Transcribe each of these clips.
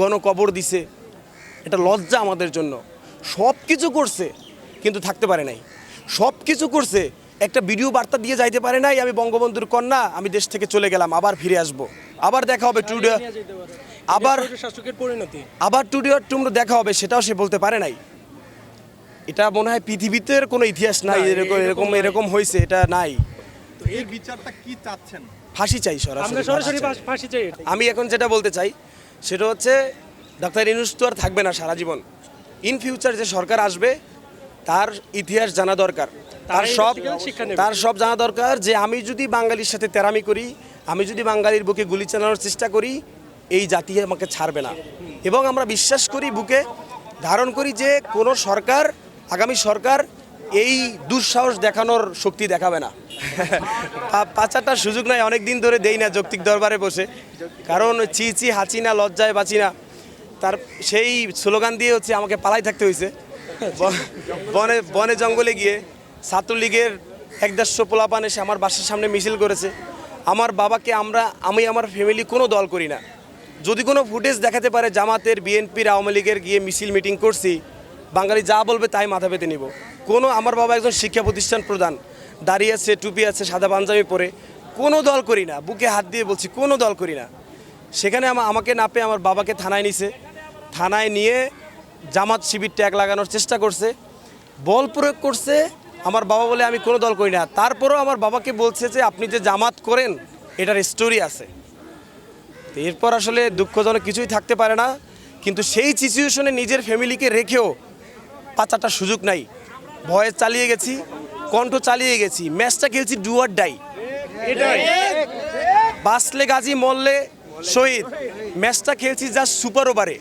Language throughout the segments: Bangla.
গণকবর দিছে। এটা লজ্জা আমাদের জন্য। সব কিছু করছে কিন্তু থাকতে পারে নাই। সব কিছু করছে একটা ভিডিও বার্তা দিয়ে যাইতে পারে নাই আমি বঙ্গবন্ধুর কন্যা আমি দেশ থেকে চলে গেলাম আবার ফিরে আসব। আবার দেখা হবে টুডে আবার শাসকের পরিণতি। আবার টুডে টুমরো দেখা হবে সেটাও সে বলতে পারে নাই। এটা মনে হয় পৃথিবীতে কোনো ইতিহাস নাই এরকম এরকম এরকম হয়েছে এটা নাই। তো এই বিচারটা কি চাচ্ছেন? ফাঁসি চাই সরাসরি আমি এখন যেটা বলতে চাই সেটা হচ্ছে ডাক্তার ইনুস তো আর থাকবে না সারা জীবন। ইন ফিউচার যে সরকার আসবে তার ইতিহাস জানা দরকার। তার সব। তার সব জানা দরকার যে আমি যদি বাঙালির সাথে তেরামি করি আমি যদি বাঙালির বুকে গুলি চালানোর চেষ্টা করি এই জাতি আমাকে ছাড়বে না। এবং আমরা বিশ্বাস করি বুকে ধারণ করি যে কোনো সরকার আগামী সরকার এই দুঃসাহস দেখানোর শক্তি দেখাবে না। পাচারটার সুযোগ নাই অনেক দিন ধরে দেই না, যৌক্তিক দরবারে বসে। কারণ চি চি হাঁচি না, লজ্জায় বাঁচি না। তার সেই স্লোগান দিয়ে হচ্ছে আমাকে পালাই থাকতে হয়েছে বনে বনে জঙ্গলে গিয়ে ছাত্রলীগের এক দেড়শো পোলাপান এসে আমার বাসার সামনে মিছিল করেছে। আমার বাবাকে আমরা, আমি আমার ফ্যামিলি কোনো দল করি না। যদি কোনো ফুটেজ দেখাতে পারে জামাতের, বিএনপির, আওয়ামী লীগের গিয়ে মিছিল মিটিং করছি, বাঙালি যা বলবে তাই মাথা পেতে নিব। কোনো, আমার বাবা একজন শিক্ষা প্রতিষ্ঠান প্রধান। দাঁড়িয়ে আছে, টুপি আছে, সাদা পাঞ্জাবি পরে। কোনো দল করি না, বুকে হাত দিয়ে বলছি কোনো দল করি না। সেখানে আমা- আমাকে না পেয়ে আমার বাবাকে থানায় নিছে। থানায় নিয়ে জামাত শিবির ট্যাগ লাগানোর চেষ্টা করছে। বল প্রয়োগ করছে, আমার বাবা বলে আমি কোনো দল করি না। তারপরেও আমার বাবাকে বলছে যে, আপনি যে জামাত করেন, এটার স্টোরি আছে। এরপর আসলে দুঃখজনক কিছুই থাকতে পারে না। কিন্তু সেই সিচুয়েশনে নিজের ফ্যামিলিকে রেখেও পাচারটার সুযোগ নাই। ভয়ে চালিয়ে গেছি। কণ্ঠ চালিয়ে গেছি। ম্যাচটা খেলছি ডুয়ার ডাই এটাই। বাঁচলে গাজী মরলে শহীদ। ম্যাচটা খেলছি জাস্ট সুপার ওভারে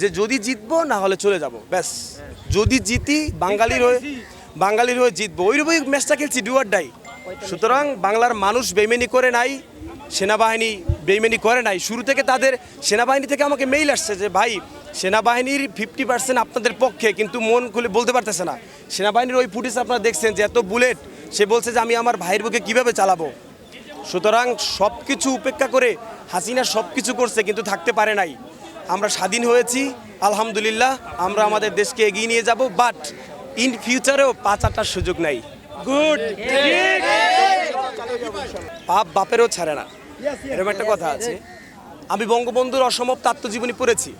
যে যদি জিতবো না হলে চলে যাব। ব্যাস। যদি জিতি বাঙালির হয়ে বাঙালির হয়ে জিতবো। ওইরকমই ম্যাচটা খেলছি ডুয়ার ডাই সুতরাং বাংলার মানুষ বেমেনি করে নাই সেনাবাহিনী বেমেনি করে নাই। শুরু থেকে তাদের সেনাবাহিনী থেকে আমাকে মেইল আসছে যে ভাই সেনাবাহিনীর ফিফটি পার্সেন্ট আপনাদের পক্ষে কিন্তু মন খুলে বলতে পারতেছে না। সেনাবাহিনীর ওই ফুটেজ আপনারা দেখছেন যে এত বুলেট সে বলছে যে আমি আমার ভাইয়ের বুকে কীভাবে চালাবো। সুতরাং সব কিছু উপেক্ষা করে হাসিনা সব কিছু করছে কিন্তু থাকতে পারে নাই। আমরা স্বাধীন হয়েছি আলহামদুলিল্লাহ আমরা আমাদের দেশকে এগিয়ে নিয়ে যাব বাট ইন ফিউচারেও পাচারটার সুযোগ নাই। গুড পাপ বাপেরও ছাড়ে না। এরকম একটা কথা আছে। আমি বঙ্গবন্ধুর অসমাপ্ত আত্মজীবনী পড়েছি।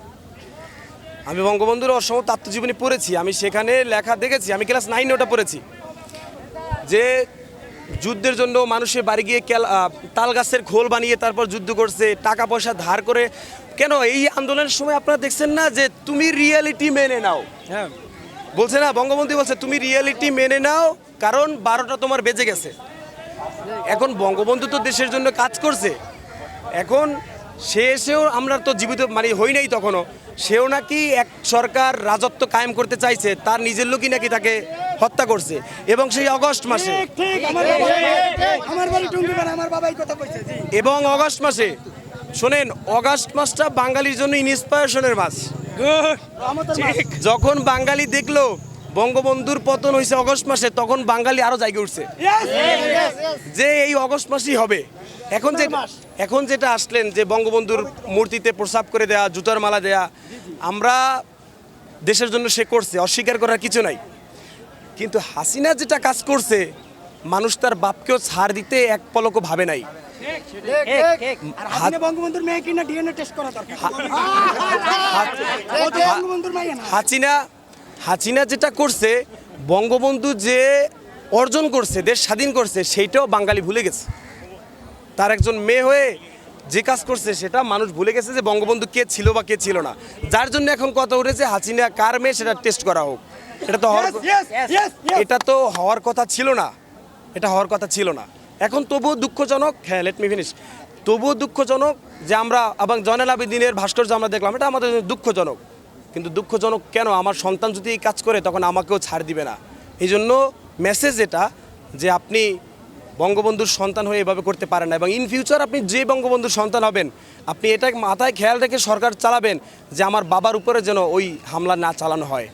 আমি বঙ্গবন্ধুর অসমাপ্ত আত্মজীবনী পড়েছি আমি সেখানে লেখা দেখেছি আমি ক্লাস নাইনে ওটা পড়েছি। যে যুদ্ধের জন্য মানুষের বাড়ি গিয়ে তাল গাছের খোল বানিয়ে তারপর যুদ্ধ করছে টাকা পয়সা ধার করে। কেন এই আন্দোলনের সময় আপনারা দেখছেন না যে তুমি রিয়েলিটি মেনে নাও? হ্যাঁ। বলছে না বঙ্গবন্ধু বলছে তুমি রিয়েলিটি মেনে নাও কারণ বারোটা তোমার বেজে গেছে। এখন বঙ্গবন্ধু তো দেশের জন্য কাজ করছে। এখন সে এসেও আমরা তো জীবিত মানে হই নাই তখনও। সেও নাকি এক সরকার রাজত্ব কায়েম করতে চাইছে তার নিজের লোকই নাকি তাকে হত্যা করছে। এবং সেই অগস্ট মাসে ঠিক আমার আমার বাড়ি টুঙ্গিপাড়া আমার বাবাই কথা কইছে জি। এবং অগস্ট মাসে শোনেন অগস্ট মাসটা বাঙালির জন্য ইন্সপায়ারেশনের মাস। ঠিক যখন বাঙালি দেখল বঙ্গবন্ধুর পতন হয়েছে অগস্ট মাসে তখন বাঙালি আরও জায়গা উঠছে। যে এই অগস্ট মাসই হবে। এখন যে এখন যেটা আসলেন যে বঙ্গবন্ধুর মূর্তিতে প্রসাব করে দেয়া জুতার মালা দেয়া আমরা দেশের জন্য সে করছে অস্বীকার করার কিছু নাই। কিন্তু হাসিনা যেটা কাজ করছে মানুষ তার বাপকেও ছাড় দিতে এক পলকও ভাবে নাই। হাসিনা হাসিনা যেটা করছে বঙ্গবন্ধু যে অর্জন করছে দেশ স্বাধীন করছে সেইটাও বাঙালি ভুলে গেছে। তার একজন মেয়ে হয়ে যে কাজ করছে সেটা মানুষ ভুলে গেছে যে বঙ্গবন্ধু কে ছিল বা কে ছিল না। যার জন্য এখন কথা উঠেছে হাসিনা কার মেয়ে সেটা টেস্ট করা হোক। এটা তো হওয়ার এটা তো হওয়ার কথা ছিল না। এটা হওয়ার কথা ছিল না। এখন তবুও দুঃখজনক হ্যাঁ লেট মি ফিনিশ তবুও দুঃখজনক যে আমরা এবং জয়নাল আবেদিনের ভাস্কর্য আমরা দেখলাম এটা আমাদের জন্য দুঃখজনক। কিন্তু দুঃখজনক কেন আমার সন্তান যদি এই কাজ করে, তখন আমাকেও ছাড় দিবে না। এই জন্য মেসেজ এটা যে আপনি বঙ্গবন্ধুর সন্তান হয়ে এভাবে করতে পারেন না এবং ইন ফিউচার আপনি যে বঙ্গবন্ধুর সন্তান হবেন, আপনি এটা মাথায় খেয়াল রেখে সরকার চালাবেন যে আমার বাবার উপরে যেন ওই হামলা না চালানো হয়।